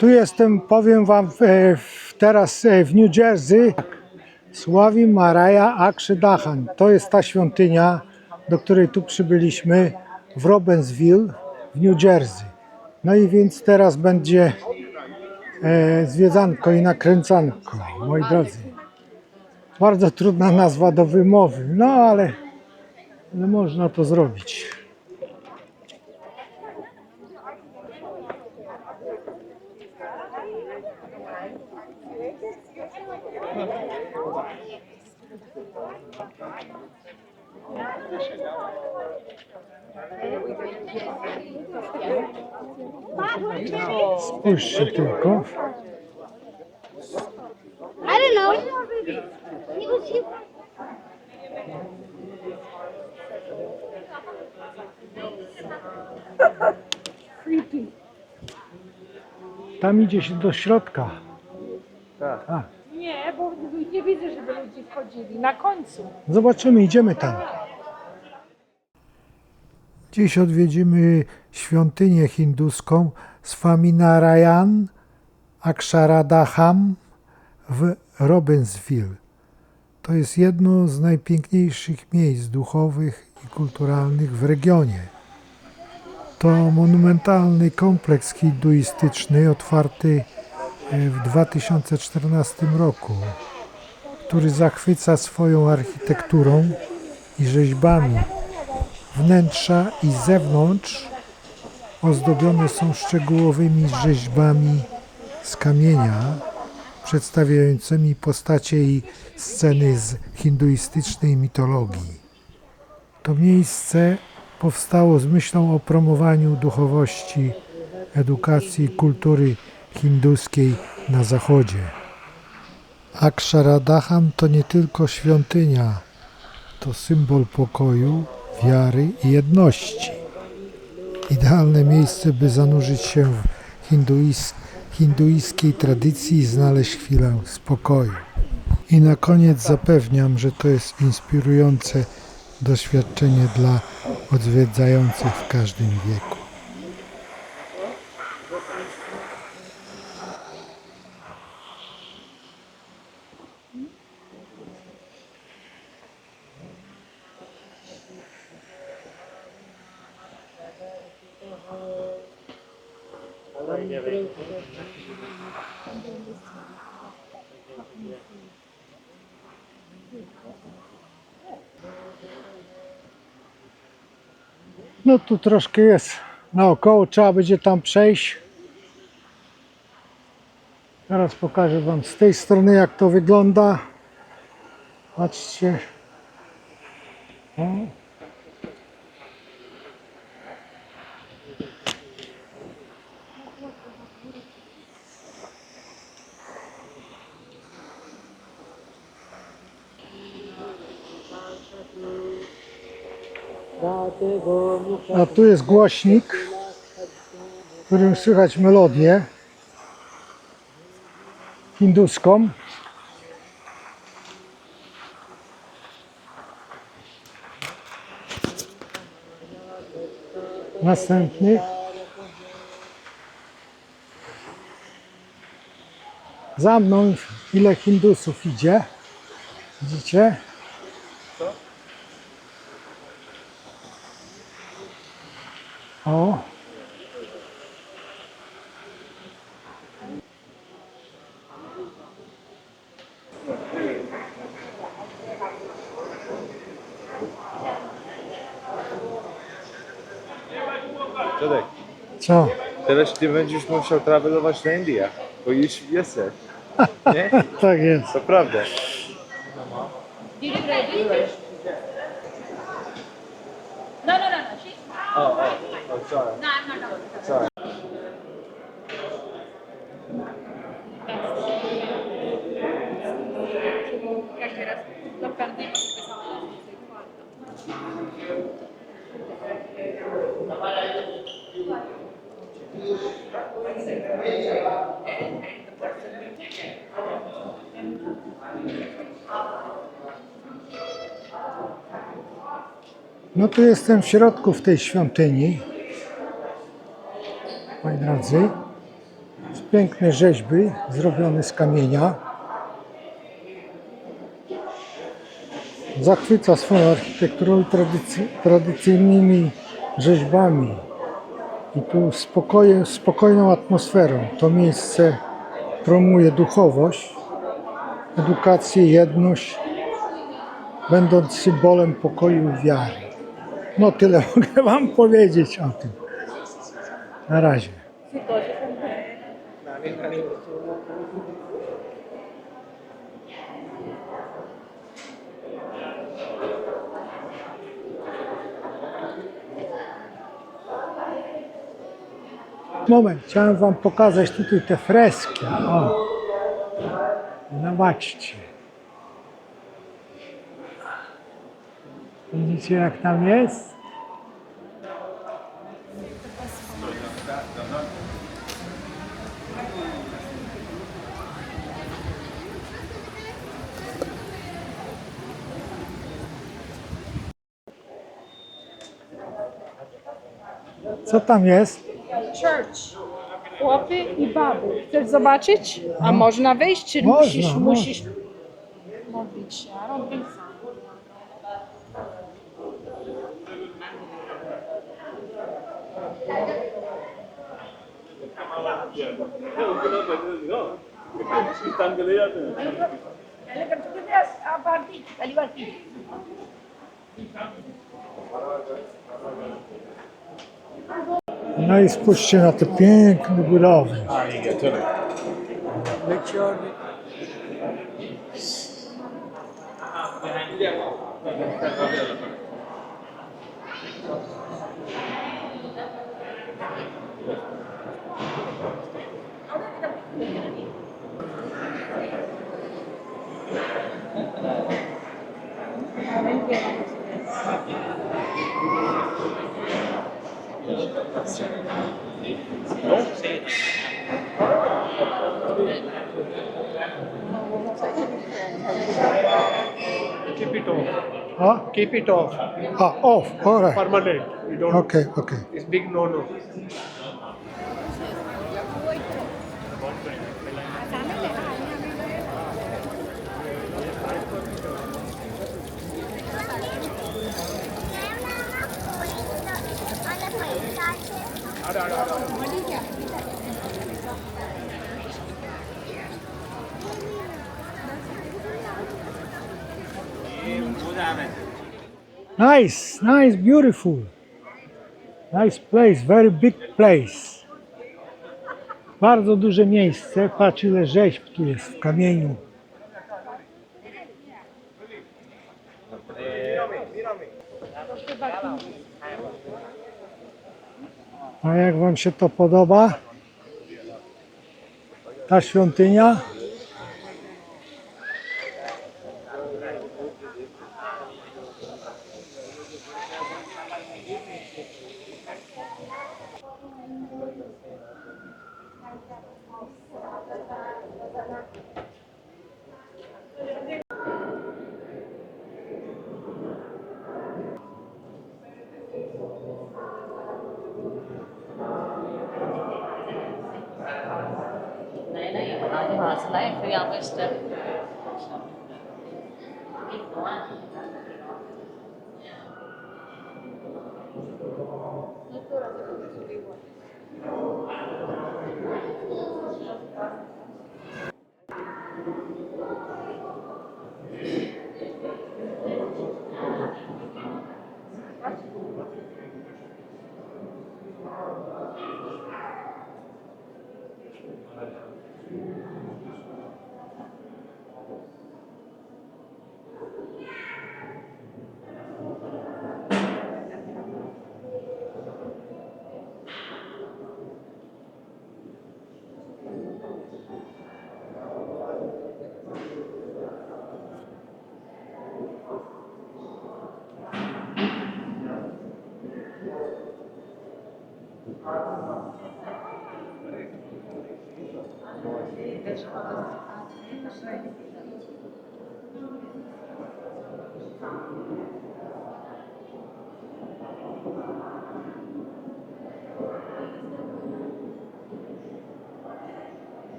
Tu jestem, powiem Wam, e, teraz e, w New Jersey. Sławi Maraja Akszydahan. To jest ta świątynia, do której tu przybyliśmy w Robbinsville w New Jersey. No i więc teraz będzie e, zwiedzanko i nakręcanko, moi drodzy. Bardzo trudna nazwa do wymowy, no ale, ale można to zrobić. Spójrzcie tylko. I don't know. He was he, Tam idzie się do środka. Tak. A, Nie, bo nie widzę, żeby ludzie wchodzili. Na końcu. zobaczymy, idziemy tam. Dziś odwiedzimy świątynię hinduską Swaminarayan Aksharadham w Robbinsville. To jest jedno z najpiękniejszych miejsc duchowych i kulturalnych w regionie. To monumentalny kompleks hinduistyczny otwarty e, w 2014 roku, który zachwyca swoją architekturą i rzeźbami. Wnętrza i zewnątrz ozdobione są szczegółowymi rzeźbami z kamienia, przedstawiającymi postacie i sceny z hinduistycznej mitologii. To miejsce powstało z myślą o promowaniu duchowości, edukacji i kultury hinduskiej na zachodzie. Aksharadham to nie tylko świątynia, to symbol pokoju, wiary i jedności. Idealne miejsce, by zanurzyć się w hinduiskiej tradycji i znaleźć chwilę spokoju. I na koniec zapewniam, że to jest inspirujące doświadczenie dla odwiedzających w każdym wieku. No tu troszkę jest naokoło, trzeba będzie tam przejść. Teraz pokażę Wam z tej strony jak to wygląda. Patrzcie. A tu jest głośnik, w którym słychać melodię hinduską. Następny. Za mną ile hindusów idzie. Widzicie? O. Dziadek, Co? teraz nie będziesz musiał travelować na Indię, bo już jesteś. Nie? Tak jest. To prawda. Did you ready? No, no, no, no. Oh, oh, oh, oh, sorry. No, I'm not talking. Sorry. No tu jestem w środku w tej świątyni. Moi drodzy. Piękne rzeźby zrobione z kamienia. Zachwyca swoją architekturą i tradycy, tradycyjnymi rzeźbami. I tu spokoje, spokojną atmosferą. To miejsce promuje duchowość, edukację, jedność, będąc symbolem pokoju i wiary. No tyle mogę Wam powiedzieć o tym. Na razie. Moment, chciałem Wam pokazać tutaj te freski. O, zobaczcie. Widzicie jak tam jest? Co tam jest? Church. Chłopy i baby. Chcesz zobaczyć? A można wejść, czy No. Można, musisz, można. musisz modlić się? I don't think so. No i spójrzcie na te piękne budowy. Keep it off. A? Keep it off. A, off, alright. Permanent. You don't. Okay. Okay. It's big no no. Nice, nice, beautiful. Nice place, very big place. Bardzo duże miejsce. Patrz ile rzeźb tu jest w kamieniu. A jak Wam się to podoba? Ta świątynia? was life, we always did.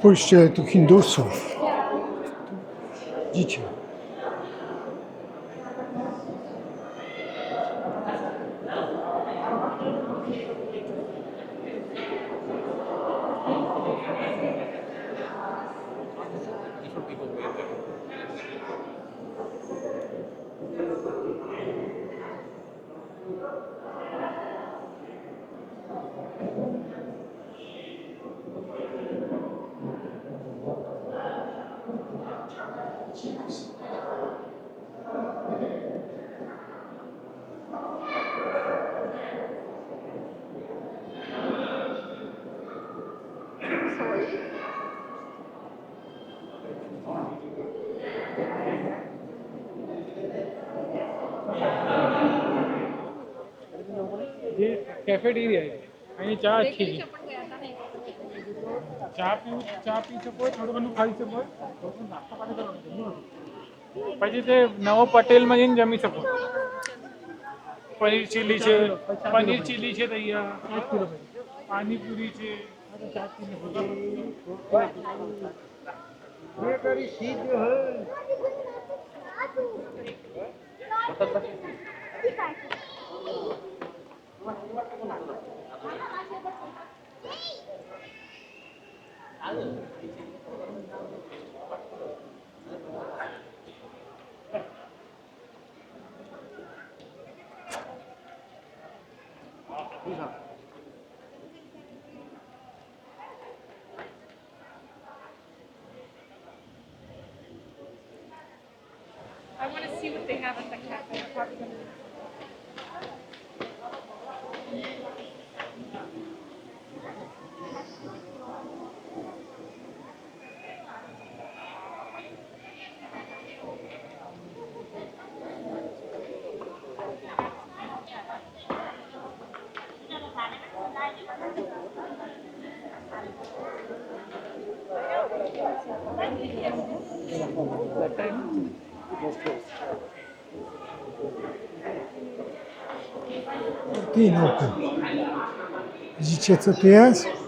Spójrzcie tu Hindusów. Widzicie? जे कॅफेटेरिया आहे आणि चहा अच्छी आहे. ચા પીવું ચા પી શકો થોડું ઘણું ખાઈ શકો થોડું નાસ્તો પાણી કરવાનું જમવાનું. પછી તે નવો પટેલમાં જઈને જમી શકો પનીર ચીલી છે પનીર ચીલી છે તૈયાર પાણીપુરી છે I want to see what they have at the cafe. Gonna- Tin open. Widzicie co tu jest?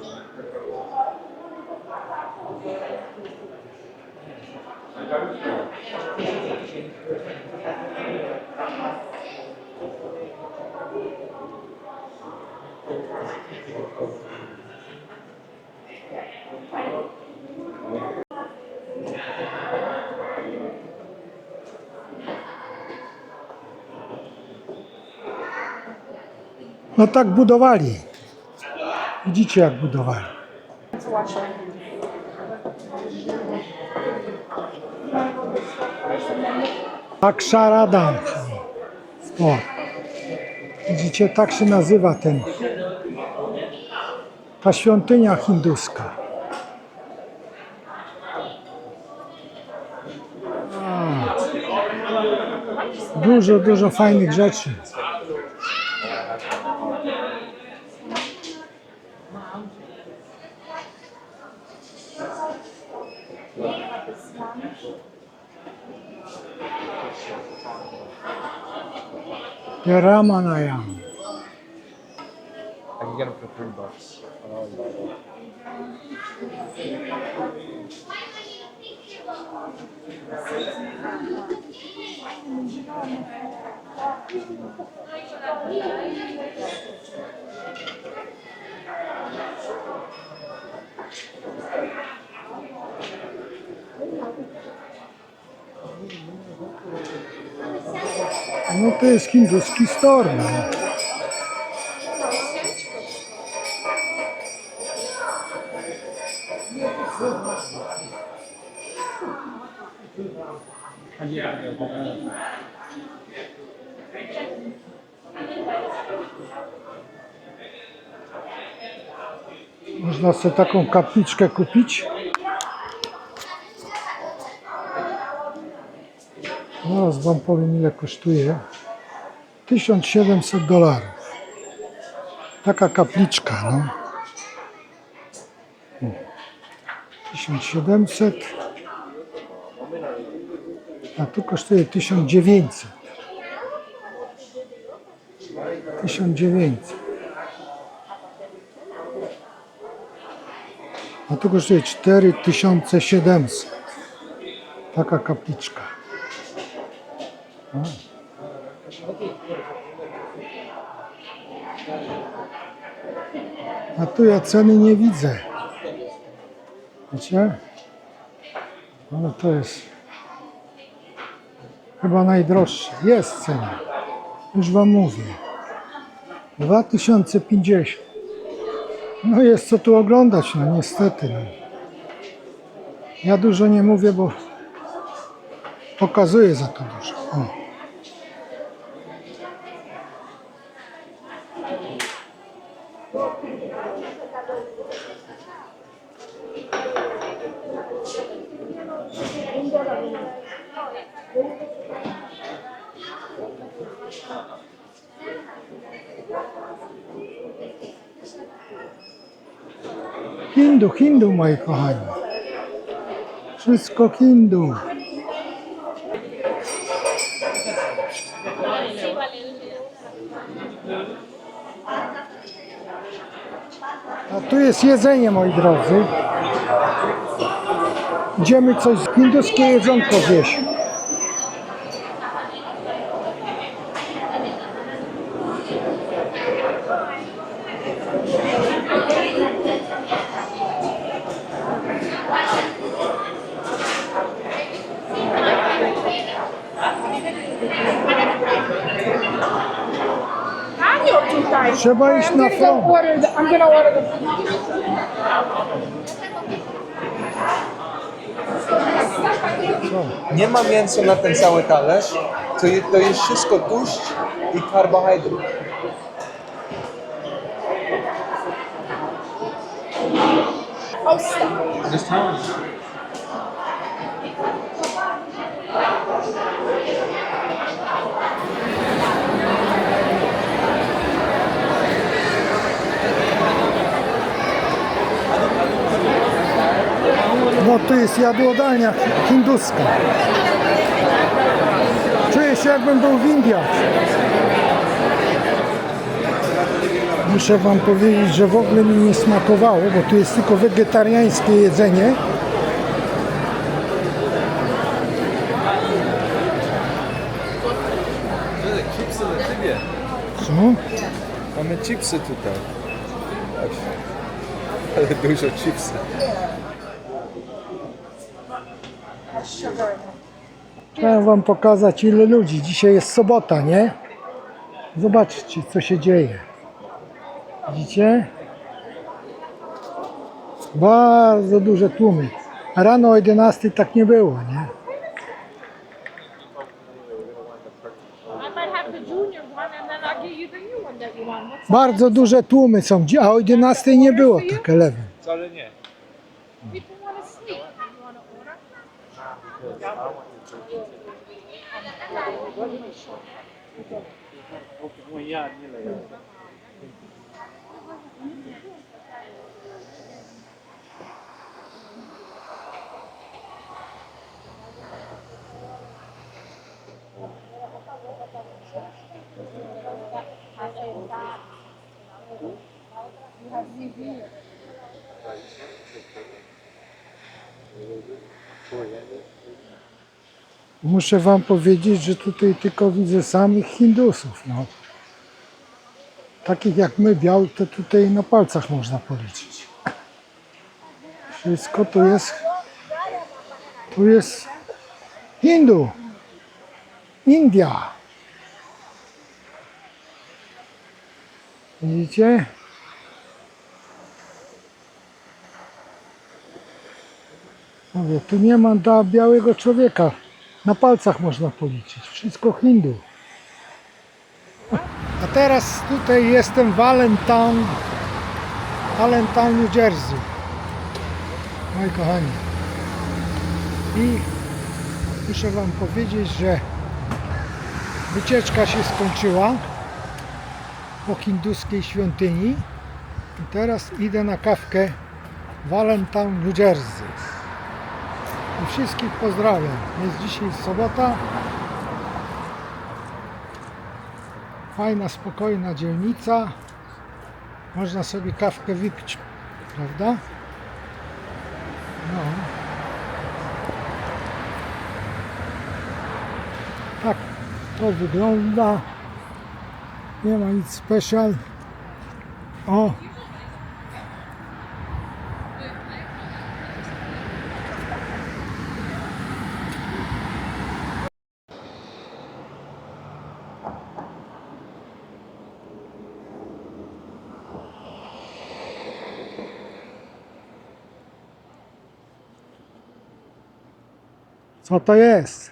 No tak budowali. Widzicie jak budowali. Aksharadam. O. Widzicie, tak się nazywa ten. Ta świątynia hinduska. Dużo, dużo fajnych rzeczy. The Ramanayam. I can get a preferred box. Oh. No to jest hinduski storm. Można sobie taką kapliczkę kupić. Zaraz wam powiem ile kosztuje. 1700 dolarów. Taka kapliczka, no. O. 1700. A tu kosztuje 1900. 1900. A tu kosztuje 4700. Taka kapliczka. A tu ja ceny nie widzę. Wiecie? Ale to jest chyba najdroższe. Jest cena. Już wam mówię. 2050. No jest co tu oglądać, no niestety. No. Ja dużo nie mówię, bo pokazuję za to dużo. O. Hindu, Hindu, moi kochani. Wszystko Hindu. A tu jest jedzenie, moi drodzy. Idziemy coś hinduskie jedzonko zjeść. Anio tutaj. Trzeba iść I'm na gonna go front. order the, I'm gonna order the Co? Nie ma mięsa na ten cały talerz, to, je, to jest wszystko tłuszcz i karbohydrat. Oh, stop. No tu jest jadłodalnia hinduska. Czuję się jakbym był w Indiach. Muszę wam powiedzieć, że w ogóle mi nie smakowało, bo tu jest tylko wegetariańskie jedzenie. Chipsy na tybie. Co? Mamy chipsy tutaj. Ale dużo chipsy. Chciałem wam pokazać ile ludzi. Dzisiaj jest sobota, nie? Zobaczcie co się dzieje. Widzicie? Bardzo duże tłumy. Rano o 11 tak nie było, nie? Bardzo duże tłumy są, a o 11 nie było tak lewy. Wcale nie. Foi, né? Muszę wam powiedzieć, że tutaj tylko widzę samych Hindusów. No. Takich jak my, białych, to tutaj na palcach można policzyć. Wszystko tu jest. Tu jest Hindu. India. Widzicie? Mówię, tu nie ma dla białego człowieka. Na palcach można policzyć. Wszystko Hindu. A teraz tutaj jestem w Allentown, Allentown, New Jersey. Moi kochani. I muszę Wam powiedzieć, że wycieczka się skończyła po hinduskiej świątyni. I teraz idę na kawkę w Allentown, New Jersey. I wszystkich pozdrawiam. Jest dzisiaj sobota. Fajna, spokojna dzielnica. Można sobie kawkę wypić, prawda? No. Tak to wygląda. Nie ma nic specjal. O! Co to jest?